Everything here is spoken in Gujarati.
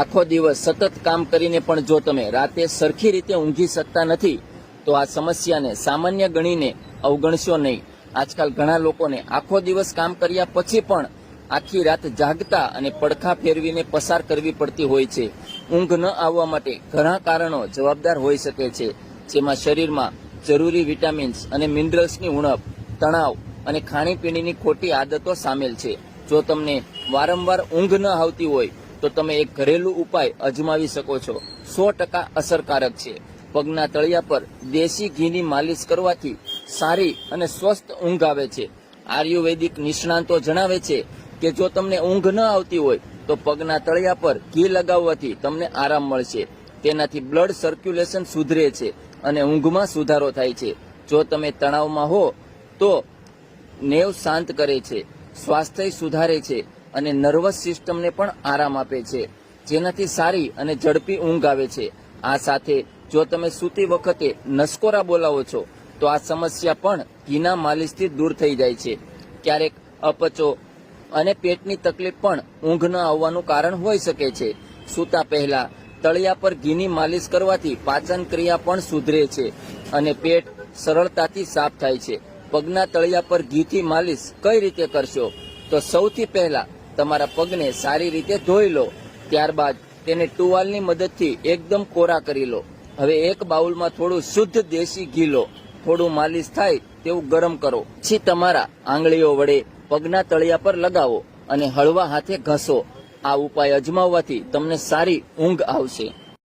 આખો દિવસ સતત કામ કરીને પણ જો તમે રાતે સરખી રીતે ઊંઘી શકતા નથી, તો આ સમસ્યાને સામાન્ય ગણીને અવગણશો નહીં. આજકાલ ઘણા લોકોને આખો દિવસ કામ કર્યા પછી પણ આખી રાત જાગતા અને પડખા ફેરવીને પસાર કરવી પડતી હોય છે. ઊંઘ ન આવવા માટે ઘણા કારણો જવાબદાર હોઈ શકે છે, જેમાં શરીરમાં જરૂરી વિટામિન્સ અને મિનરલ્સની ઉણપ, તણાવ અને ખાણીપીણીની ખોટી આદતો સામેલ છે. જો તમને વારંવાર ઊંઘ ન આવતી હોય તો તમે એક ઘરેલું ઉપાય અજમાવી શકો છો. સો ટકા અસરકારક છે. પગના તળિયા પર દેશી ઘીની માલિશ કરવાથી સારી અને સ્વસ્થ ઊંઘ આવે છે. આયુર્વેદિક નિષ્ણાંતો જણાવે છે કે જો તમને ઊંઘ ન આવતી હોય, તો પગના તળિયા પર ઘી લગાવવાથી તમને આરામ મળશે. તેનાથી બ્લડ સર્ક્યુલેશન સુધરે છે અને ઊંઘમાં સુધારો થાય છે. જો તમે તણાવમાં હો, તો નેવ શાંત કરે છે. સ્વાસ્થ્ય સુધારે છે. અને નર્વસ સિસ્ટમને પણ આરામ આપે છે. જેનાથી સારી અને ઝડપી ઊંઘ આવે છે. આ સાથે જો તમે સૂતી વખતે નસકોરા બોલાવો છો, તો આ સમસ્યા પણ ઘીના માલિશથી દૂર થઈ જાય છે. ક્યારેક અપચો અને પેટની તકલીફ પણ ઊંઘ ન આવવાનું કારણ હોઈ શકે છે. સૂતા પહેલા તળિયા પર ઘીની માલિશ કરવાથી પાચન ક્રિયા પણ સુધરે છે અને પેટ સરળતાથી સાફ થાય છે. પગના તળિયા પર ઘીથી માલિશ કઈ રીતે કરશો? તો સૌથી પહેલા તમારા પગને સારી રીતે ધોઈ લો. ત્યારબાદ તેને ટુવાલની મદદથી એકદમ કોરા કરી લો. હવે એક બાઉલમાં થોડું શુદ્ધ દેશી ઘી લો. થોડું માલિશ થાય તેવું ગરમ કરો. પછી તમારા આંગળીઓ વડે પગના તળિયા પર લગાવો અને હળવા હાથે ઘસો. આ ઉપાય અજમાવવાથી તમને સારી ઊંઘ આવશે.